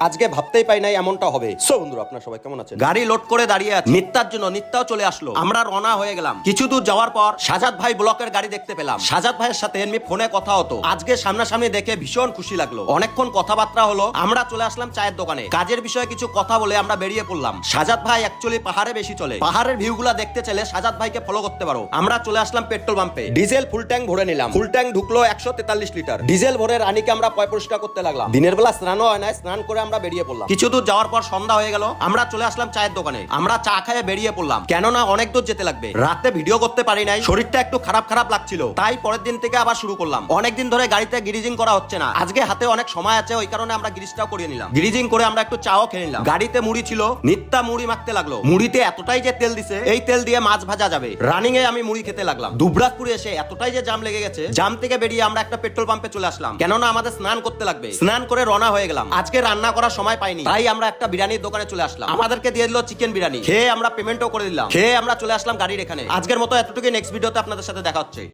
আজকে ভাবতেই পাই নাই এমনটা হবে। সো বন্ধুরা আপনার সবাই কেমন আছেন? গাড়ি লোড করে দাঁড়িয়ে আছে। নিত্যার জন্য নিত্যাও চলে আসলো। আমরা রওনা হয়ে গেলাম। কিছু দূর যাওয়ার পর সাজাদ ভাই ব্লকের গাড়ি দেখতে পেলাম। সাজাদ ভাইয়ের সাথে এমনি ফোনে কথা হতো। আজকে সামনাসামনি দেখে ভীষণ খুশি লাগল। অনেকক্ষণ কথাবার্তা হলো আমরা চলে আসলাম চায়ের দোকানে। কাজের বিষয়ে কিছু কথা বলে আমরা বেরিয়ে পড়লাম। সাজাদ ভাই অ্যাকচুয়ালি পাহাড়ে বেশি চলে। পাহাড়ের ভিউগুলা দেখতে চাইলে সাজাদ ভাইকে ফলো করতে পারো। আমরা চলে আসলাম পেট্রোল পাম্পে ডিজেল ফুল ট্যাঙ্ক ভরে নিলাম। ফুল ট্যাঙ্ক ঢুকলো একশো তেতাল্লিশ লিটার। ডিজেল ভরে রানীকে আমরা পয় পরিষ্কার করতে লাগলাম। দিনের বেলা স্নানও হয় না স্নান করে আমরা বেরিয়ে পড়লাম। কিছু দূর যাওয়ার পর সন্ধ্যা হয়ে গেল। আমরা চলে আসলাম চায়ের দোকানে। আমরা চা খেয়ে বেরিয়ে পড়লাম। কেননা অনেক দূর যেতে লাগবে। রাতে ভিডিও করতে পারি নাই। শরীরটা একটু খারাপ খারাপ লাগছিল। তাই পরের দিন থেকে আবার শুরু করলাম। অনেকদিন ধরে গাড়িতে গিরিজিং করা হচ্ছে না। আজকে হাতে অনেক সময় আছে, ওই কারণে আমরা গিরিজটাও করিয়ে নিলাম। গিরিজিং করে আমরা একটু চাও খেয়ে নিলাম। গাড়িতে মুড়ি ছিল। নিত্যা মুড়ি মাখতে লাগল। মুড়িতে এতটাই যে তেল দিছে, এই তেল দিয়ে মাছ ভাজা যাবে। রানিং এ আমি মুড়ি খেতে লাগলাম। দুবরাজপুরে এসে এতটাই যে জাম লেগে গেছে জাম থেকে বেরিয়ে আমরা একটা পেট্রোল পাম্পে চলে আসলাম। কেননা আমাদের স্নান করতে লাগবে। স্নান করে রওনা হয়ে গেলাম। আজকে রান্না করার সময় পাইনি। তাই আমরা একটা বিরিয়ানির দোকানে চলে আসলাম। আমাদেরকে দিয়ে দিল চিকেন বিরিয়ানি। খেয়ে আমরা পেমেন্টও করে দিলাম। খেয়ে আমরা চলে আসলাম গাড়ির এখানে। আজকের মতো এতটুকু নেক্সট ভিডিওতে আপনাদের সাথে দেখা হচ্ছে।